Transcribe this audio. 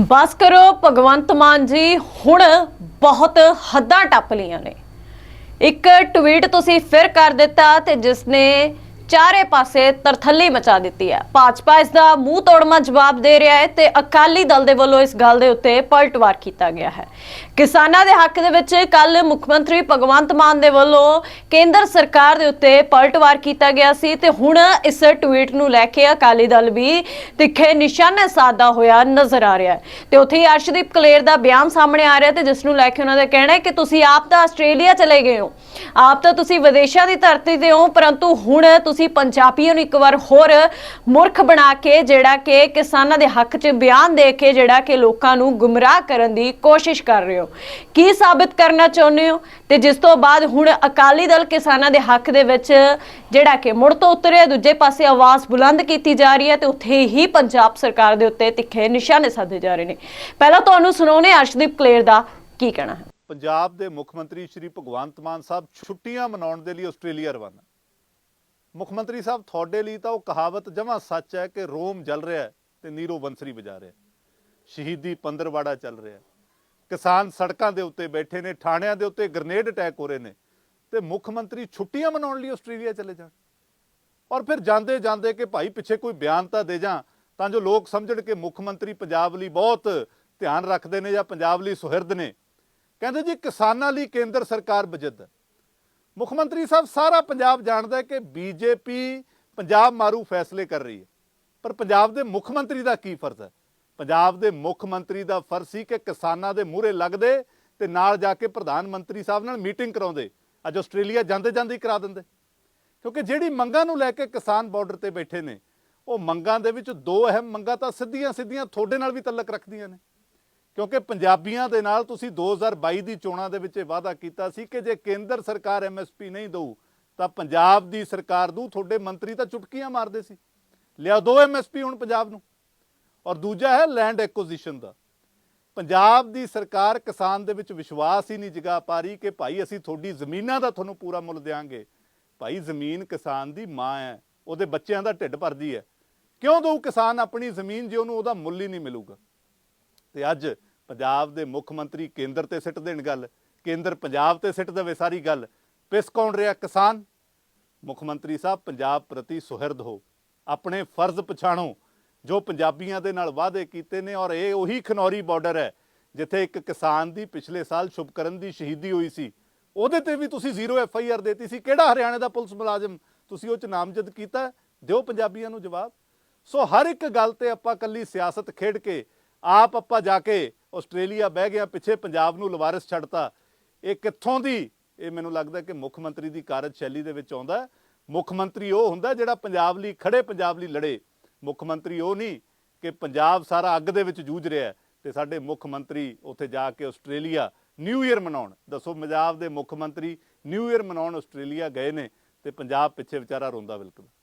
ਬਸ ਕਰੋ, ਭਗਵੰਤ ਮਾਨ ਜੀ, ਹੁਣ ਬਹੁਤ ਹੱਦਾਂ ਟੱਪ ਲੀਆਂ ਨੇ। ਇੱਕ ਟਵੀਟ ਤੁਸੀਂ ਫਿਰ ਕਰ ਦਿੱਤਾ ਤੇ ਜਿਸ ਨੇ ਚਾਰੇ ਪਾਸੇ ਤਰਥੱਲੀ ਮਚਾ ਦਿੱਤੀ ਹੈ। ਭਾਜਪਾ ਇਸ ਦਾ ਮੂੰਹ ਤੋੜਮਾ ਜਵਾਬ ਦੇ ਰਿਹਾ ਹੈ ਤੇ ਅਕਾਲੀ ਦਲ ਦੇ ਵੱਲੋਂ ਇਸ ਗੱਲ ਦੇ ਉੱਤੇ ਪਲਟਵਾਰ ਕੀਤਾ ਗਿਆ ਹੈ। ਕਿਸਾਨਾਂ ਦੇ ਹੱਕ ਦੇ ਵਿੱਚ ਕੱਲ ਮੁੱਖ ਮੰਤਰੀ ਭਗਵੰਤ ਮਾਨ ਦੇ ਵੱਲੋਂ ਕੇਂਦਰ ਸਰਕਾਰ ਦੇ ਉੱਤੇ ਪਲਟਵਾਰ ਕੀਤਾ ਗਿਆ ਸੀ ਤੇ ਹੁਣ ਇਸ ਟਵੀਟ ਨੂੰ ਲੈ ਕੇ ਅਕਾਲੀ ਦਲ ਵੀ ਤਿੱਖੇ ਨਿਸ਼ਾਨੇ ਸਾਧਦਾ ਹੋਇਆ ਨਜ਼ਰ ਆ ਰਿਹਾ ਹੈ। ਤੇ ਉੱਥੇ ਹੀ ਅਰਸ਼ਦੀਪ ਕਲੇਰ ਦਾ ਬਿਆਨ ਸਾਹਮਣੇ ਆ ਰਿਹਾ ਤੇ ਜਿਸ ਨੂੰ ਲੈ ਕੇ ਉਹਨਾਂ ਦਾ ਕਹਿਣਾ ਹੈ ਕਿ ਤੁਸੀਂ ਆਪ ਤਾਂ ਆਸਟ੍ਰੇਲੀਆ ਚਲੇ ਗਏ ਹੋ। ਆਪ ਤਾਂ ਤੁਸੀਂ ਵਿਦੇਸ਼ਾਂ ਦੀ ਧਰਤੀ ਤੇ ਹੋ, ਪਰੰਤੂ ਹੁਣ ਤੁਸੀਂ ਪੰਜਾਬੀਆਂ ਨੂੰ ਇੱਕ ਵਾਰ ਹੋਰ ਮੂਰਖ ਬਣਾ ਕੇ, ਜਿਹੜਾ ਕਿ ਕਿਸਾਨਾਂ ਦੇ ਹੱਕ 'ਚ ਬਿਆਨ ਦੇ ਕੇ, ਜਿਹੜਾ ਕਿ ਲੋਕਾਂ ਨੂੰ ਗੁੰਮਰਾਹ ਕਰਨ ਦੀ ਕੋਸ਼ਿਸ਼ ਕਰ ਰਹੇ ਹੋ। ਕੀ ਸਾਬਿਤ ਕਰਨਾ ਚਾਹੁੰਦੇ ਹੋ? ਤੇ ਜਿਸ ਤੋਂ ਬਾਅਦ ਹੁਣ ਅਕਾਲੀ ਦਲ ਕਿਸਾਨਾਂ ਦੇ ਹੱਕ ਦੇ ਵਿੱਚ, ਜਿਹੜਾ ਕਿ ਮੁੜ ਤੋਂ ਉਤਰਿਆ, ਦੂਜੇ ਪਾਸੇ ਆਵਾਜ਼ ਬੁਲੰਦ ਕੀਤੀ ਜਾ ਰਹੀ ਹੈ ਤੇ ਉੱਥੇ ਹੀ ਪੰਜਾਬ ਸਰਕਾਰ ਦੇ ਉੱਤੇ ਤਿੱਖੇ ਨਿਸ਼ਾਨੇ ਸਾਧੇ ਜਾ ਰਹੇ ਨੇ। ਪਹਿਲਾਂ ਤੁਹਾਨੂੰ ਸੁਣਾਉਣੇ ਅਰਸ਼ਦੀਪ ਕਲੇਰ ਦਾ ਕੀ ਕਹਿਣਾ ਹੈ। ਪੰਜਾਬ ਦੇ ਮੁੱਖ ਮੰਤਰੀ ਸ਼੍ਰੀ ਭਗਵੰਤ ਮਾਨ ਸਾਹਿਬ ਛੁੱਟੀਆਂ ਮਨਾਉਣ ਦੇ ਲਈ ਆਸਟ੍ਰੇਲੀਆ ਰਵਾਨਾ। ਮੁੱਖ ਮੰਤਰੀ ਸਾਹਿਬ ਤੁਹਾਡੇ ਲਈ ਤਾਂ ਉਹ ਕਹਾਵਤ ਜਮਾਂ ਸੱਚ ਹੈ ਕਿ ਰੋਮ ਜਲ ਰਿਹਾ ਹੈ ਤੇ ਨੀਰੋ ਬੰਸਰੀ ਵਜਾ ਰਿਹਾ ਸ਼ਹੀਦੀ ਪੰਦਰਵਾੜਾ ਚੱਲ ਰਿਹਾ ਕਿਸਾਨ ਸੜਕਾਂ ਦੇ ਉੱਤੇ ਬੈਠੇ ਨੇ, ਥਾਣਿਆਂ ਦੇ ਉੱਤੇ ਗ੍ਰਨੇਡ ਅਟੈਕ ਹੋ ਰਹੇ ਨੇ ਤੇ ਮੁੱਖ ਮੰਤਰੀ ਛੁੱਟੀਆਂ ਮਨਾਉਣ ਲਈ ਆਸਟ੍ਰੇਲੀਆ ਚਲੇ ਜਾਣ। ਔਰ ਫਿਰ ਜਾਂਦੇ ਜਾਂਦੇ ਕਿ ਭਾਈ ਪਿੱਛੇ ਕੋਈ ਬਿਆਨ ਤਾਂ ਦੇ ਜਾਂ, ਤਾਂ ਜੋ ਲੋਕ ਸਮਝਣ ਕਿ ਮੁੱਖ ਮੰਤਰੀ ਪੰਜਾਬ ਲਈ ਬਹੁਤ ਧਿਆਨ ਰੱਖਦੇ ਨੇ ਜਾਂ ਪੰਜਾਬ ਲਈ ਸੁਹਿਰਦ ਨੇ ਕਹਿੰਦੇ ਜੀ ਕਿਸਾਨਾਂ ਲਈ ਕੇਂਦਰ ਸਰਕਾਰ ਬਜਿੱਦ। ਹੈ ਮੁੱਖ ਮੰਤਰੀ ਸਾਹਿਬ, ਸਾਰਾ ਪੰਜਾਬ ਜਾਣਦਾ ਹੈ ਕਿ ਬੀਜੇਪੀ ਪੰਜਾਬ ਮਾਰੂ ਫੈਸਲੇ ਕਰ ਰਹੀ ਹੈ। ਪਰ ਪੰਜਾਬ ਦੇ ਮੁੱਖ ਮੰਤਰੀ ਦਾ ਕੀ ਫਰਜ਼ ਹੈ? ਪੰਜਾਬ ਦੇ ਮੁੱਖ ਮੰਤਰੀ ਦਾ ਫਰਜ਼ ਸੀ ਕਿ ਕਿਸਾਨਾਂ ਦੇ ਮੂਹਰੇ ਲੱਗਦੇ ਤੇ ਨਾਲ ਜਾ ਕੇ ਪ੍ਰਧਾਨ ਮੰਤਰੀ ਸਾਹਿਬ ਨਾਲ ਮੀਟਿੰਗ ਕਰਾਉਂਦੇ। ਅੱਜ ਆਸਟ੍ਰੇਲੀਆ ਜਾਂਦੇ ਜਾਂਦੇ ਹੀ ਕਰਾ ਦਿੰਦੇ। ਕਿਉਂਕਿ ਜਿਹੜੀ ਮੰਗਾਂ ਨੂੰ ਲੈ ਕੇ ਕਿਸਾਨ ਬਾਰਡਰ ਤੇ ਬੈਠੇ ਨੇ, ਉਹ ਮੰਗਾਂ ਦੇ ਵਿੱਚ ਦੋ ਅਹਿਮ ਮੰਗਾਂ ਤਾਂ ਸਿੱਧੀਆਂ ਸਿੱਧੀਆਂ ਤੁਹਾਡੇ ਨਾਲ ਵੀ ਤਲਕ ਰੱਖਦੀਆਂ ਨੇ। ਕਿਉਂਕਿ ਪੰਜਾਬੀਆਂ ਦੇ ਨਾਲ ਤੁਸੀਂ 2022 ਦੀ ਚੋਣਾਂ ਦੇ ਵਿੱਚ ਇਹ ਵਾਅਦਾ ਕੀਤਾ ਸੀ ਕਿ ਜੇ ਕੇਂਦਰ ਸਰਕਾਰ ਐਮਐਸਪੀ ਨਹੀਂ ਦਊ, ਤਾਂ ਪੰਜਾਬ ਦੀ ਸਰਕਾਰ ਦੂ ਤੁਹਾਡੇ ਮੰਤਰੀ ਤਾਂ ਚੁਟਕੀਆਂ ਮਾਰਦੇ ਸੀ। ਲਿਆ ਦੋ ਐਮਐਸਪੀ ਹੁਣ ਪੰਜਾਬ ਨੂੰ। ਔਰ ਦੂਜਾ ਹੈ ਲੈਂਡ ਐਕੁਜੀਸ਼ਨ ਦਾ। ਪੰਜਾਬ ਦੀ ਸਰਕਾਰ ਕਿਸਾਨ ਦੇ ਵਿੱਚ ਵਿਸ਼ਵਾਸ ਹੀ ਨਹੀਂ ਜਗਾ ਪਾ ਰਹੀ ਕਿ ਭਾਈ ਅਸੀਂ ਤੁਹਾਡੀ ਜ਼ਮੀਨਾਂ ਦਾ ਤੁਹਾਨੂੰ ਪੂਰਾ ਮੁੱਲ ਦੇਵਾਂਗੇ ਭਾਈ ਜ਼ਮੀਨ ਕਿਸਾਨ ਦੀ ਮਾਂ ਹੈ, ਉਹਦੇ ਬੱਚਿਆਂ ਦਾ ਢਿੱਡ ਭਰਦੀ ਹੈ। ਕਿਉਂ ਦਊ ਕਿਸਾਨ ਆਪਣੀ ਜ਼ਮੀਨ ਜੇ ਉਹਨੂੰ ਉਹਦਾ ਮੁੱਲ ਹੀ ਨਹੀਂ ਮਿਲੂਗਾ? ਤੇ ਅੱਜ ਪੰਜਾਬ ਦੇ ਮੁੱਖ ਮੰਤਰੀ ਕੇਂਦਰ ਤੇ ਸਿੱਟ ਦੇਣ ਗੱਲ, ਕੇਂਦਰ ਪੰਜਾਬ ਤੇ ਸਿੱਟ ਦੇਵੇ ਸਾਰੀ ਗੱਲ। ਪਿਸ ਕੌਣ ਰਿਹਾ ਕਿਸਾਨ? ਮੁੱਖ ਮੰਤਰੀ ਸਾਹਿਬ, ਪੰਜਾਬ ਪ੍ਰਤੀ ਸੁਹਿਰਦ ਹੋ। ਆਪਣੇ ਫਰਜ਼ ਪਛਾਣੋ, ਜੋ ਪੰਜਾਬੀਆਂ ਦੇ ਨਾਲ ਵਾਅਦੇ ਕੀਤੇ ਨੇ ਔਰ ਇਹ ਉਹੀ ਖਨੌਰੀ ਬਾਰਡਰ ਹੈ, ਜਿੱਥੇ ਇੱਕ ਕਿਸਾਨ ਦੀ ਪਿਛਲੇ ਸਾਲ ਸ਼ੁਭਕਰਨ ਦੀ ਸ਼ਹੀਦੀ ਹੋਈ ਸੀ। ਉਹਦੇ ਤੇ ਵੀ ਤੁਸੀਂ ਜ਼ੀਰੋ ਐਫ ਆਈ ਆਰ ਦੇਤੀ ਸੀ। ਕਿਹੜਾ ਹਰਿਆਣੇ ਦਾ ਪੁਲਿਸ ਮੁਲਾਜ਼ਮ ਤੁਸੀਂ ਉਹ ਚ ਨਾਮਜ਼ਦ ਕੀਤਾ? ਦਿਓ ਪੰਜਾਬੀਆਂ ਨੂੰ ਜਵਾਬ। ਸੋ ਹਰ ਇੱਕ ਗੱਲ ਤੇ ਆਪਾਂ ਕੱਲੀ ਸਿਆਸਤ ਖੇਡ ਕੇ, ਆਪ ਆਪਾਂ ਜਾ ਕੇ ਆਸਟ੍ਰੇਲੀਆ ਬਹਿ ਗਿਆ, ਪਿੱਛੇ ਪੰਜਾਬ ਨੂੰ ਲਵਾਰਿਸ ਛੱਡਤਾ। ਇਹ ਕਿੱਥੋਂ ਦੀ? ਇਹ ਮੈਨੂੰ ਲੱਗਦਾ ਕਿ ਮੁੱਖ ਮੰਤਰੀ ਦੀ ਕਾਰਜਸ਼ੈਲੀ ਦੇ ਵਿੱਚ ਆਉਂਦਾ। ਮੁੱਖ ਮੰਤਰੀ ਉਹ ਹੁੰਦਾ ਜਿਹੜਾ ਪੰਜਾਬ ਲਈ ਖੜੇ ਪੰਜਾਬ ਲਈ ਲੜੇ। ਮੁੱਖ ਮੰਤਰੀ ਉਹ ਨਹੀਂ ਕਿ ਪੰਜਾਬ ਸਾਰਾ ਅੱਗ ਦੇ ਵਿੱਚ ਜੂਝ ਰਿਹਾ ਹੈ ਤੇ ਸਾਡੇ ਮੁੱਖ ਮੰਤਰੀ ਉੱਥੇ ਜਾ ਕੇ ਆਸਟ੍ਰੇਲੀਆ ਨਿਊ ਈਅਰ ਮਨਾਉਣ। ਦੱਸੋ, ਪੰਜਾਬ ਦੇ ਮੁੱਖ ਮੰਤਰੀ ਨਿਊ ਈਅਰ ਮਨਾਉਣ ਆਸਟ੍ਰੇਲੀਆ ਗਏ ਨੇ ਤੇ ਪੰਜਾਬ ਪਿੱਛੇ ਵਿਚਾਰਾ ਰੋਂਦਾ ਬਿਲਕੁਲ।